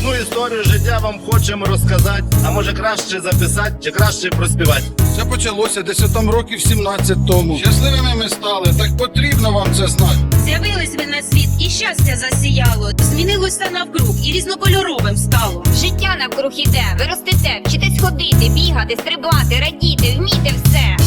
Одну історію життя вам хочемо розказати, а може краще записати чи краще проспівати. Це почалося десь там років 17 тому. Щасливими ми стали, так потрібно вам це знати. З'явились ви на світ і щастя засіяло. Змінилося навкруг і різнокольоровим стало. Життя навкруг іде, ви ростете, вчитесь ходити, бігати, стрибати, радіти, вміти все.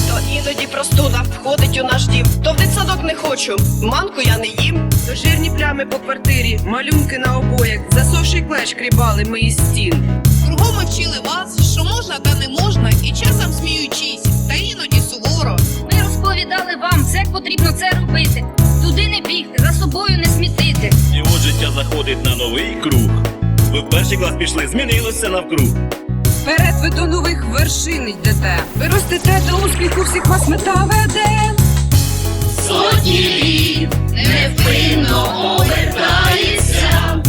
Простуда входить у наш дім. То в дитсадок не хочу, манку я не їм. То жирні плями по квартирі, малюнки на обоях, засохший клеш крібали ми із стін. Кругом ми вчили вас, що можна та не можна, і часом сміючись, та іноді суворо. Ми розповідали вам, як потрібно це робити. Туди не бігти, за собою не смітити. І от життя заходить на новий круг. Ви в перший клас пішли, змінилося навкруг. Вперед ви до нових вершин йдете. Ви ростете до успіху, всіх вас мета веде. Сотні літ невпинно обертається,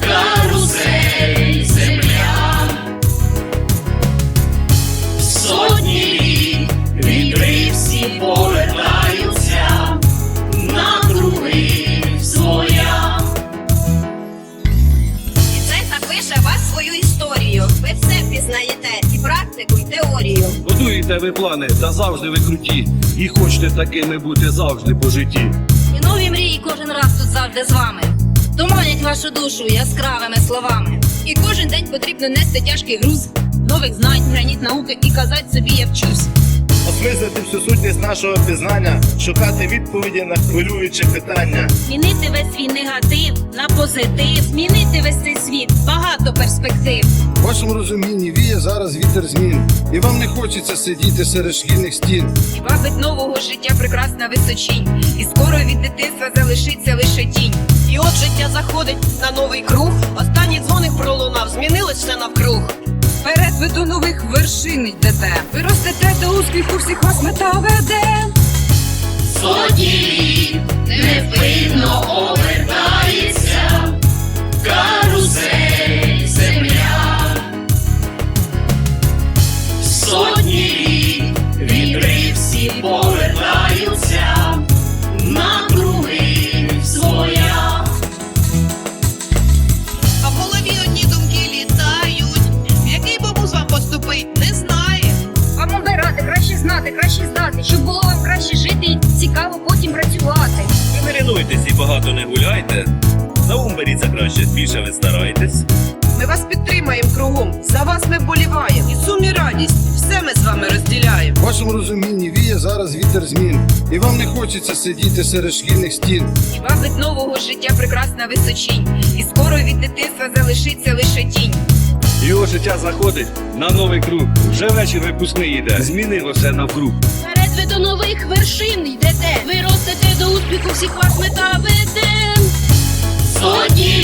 карусель земля. Сотні літ вітри всі повертаються на круги своя. І це запише вас свою історію. Ви все пізнаєте, і практику, і теорію. Будуєте ви плани, та завжди ви круті. І хочете такими бути завжди по житті. І нові мрії кожен раз тут завжди з вами. Туманять вашу душу яскравими словами. І кожен день потрібно нести тяжкий груз. Нових знань, граніт науки і казати собі я вчусь. Осмислити всю сутність нашого пізнання, шукати відповіді на хвилюючі питання. Змінити весь свій негатив на позитив. Змінити весь цей світ, багато перспектив. В вашому розумінні віє зараз вітер змін. І вам не хочеться сидіти серед шкільних стін. І вабить нового життя прекрасна височінь. І скоро від дитинства залишиться лише тінь. І от життя заходить на новий круг. Останній дзвоник пролунав, змінилось все навкруг. Вперед ви до нових вершин йдете. Ви ростете до успіху, всіх вас мета веде. Літ невпинно обертається, карусель земля. Сотні рік вітри всі повертаються багато не гуляйте. На ум беріться краще, більше ви старайтесь. Ми вас підтримаємо кругом. За вас ми вболіваємо. І сум і радість. Все ми з вами розділяємо. В вашому розумінні віє зараз вітер змін. І вам не хочеться сидіти серед шкільних стін. І вабить нового життя прекрасна височінь. І скоро від дитинства залишиться лише тінь. Його життя заходить на новий круг. Вже вечір випускний йде. Змінилося навкруг. Вперед ви до нових вершин йдете. Ви ростете до успіху, всіх вас мета веде. Сотні